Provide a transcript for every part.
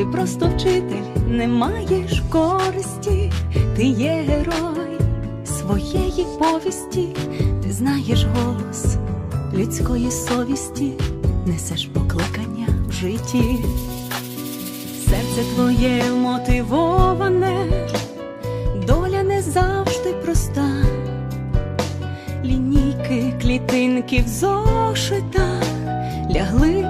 Ти просто вчитель, не маєш користі, ти є герой своєї повісті, ти знаєш голос людської совісті, несеш покликання в житті. Серце твоє мотивоване, доля не завжди проста. Лінійки, клітинки в зошитах лягли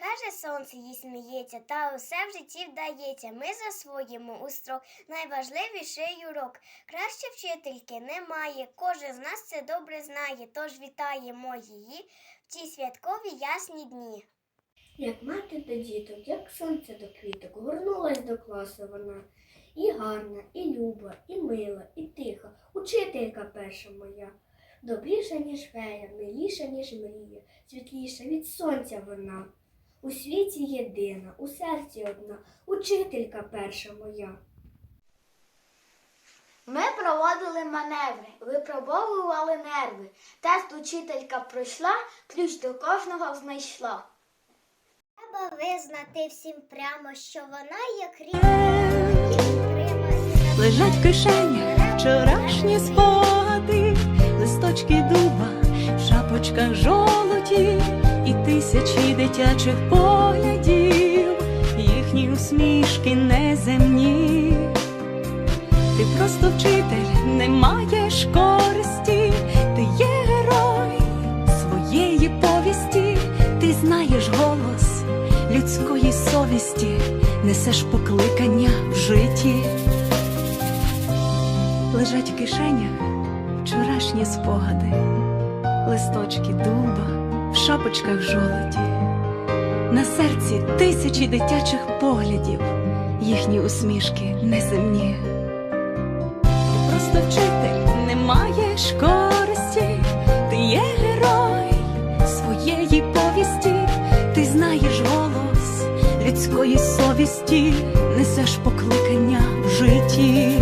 Хай же сонце їй сміється, та усе в житті вдається. Ми засвоїмо у строк найважливіший урок. Краще вчительки немає. Кожен з нас це добре знає. Тож вітаємо її в ці святкові ясні дні. Як мати до діток, як сонце до квіток, горнулась до класу вона. І гарна, і люба, і мила, і тиха, учителька перша моя. Добріша, ніж фея, миліша, ніж мрія, світліша від сонця вона. У світі єдина, у серці одна, учителька перша моя. Ми проводили маневри, випробовували нерви. Тест учителька пройшла, ключ до кожного знайшла. Треба визнати всім прямо, що вона як рідна. Лежать в кишенях вчорашні спогади, листочки дуба, в шапочках жолоді і тисячі дитячих поглядів, їхні усмішки неземні. Ти просто вчитель, не маєш користі, ти є герой своєї повісті, ти знаєш голос людської совісті, несеш покликання в житті. Лежать в кишенях вчорашні спогади, листочки дуба, в шапочках жолоді, на серці тисячі дитячих поглядів, їхні усмішки неземні. Просто вчитель, не маєш користі, ти є герой своєї повісті, ти знаєш голос людської совісті, несеш покликання в житті.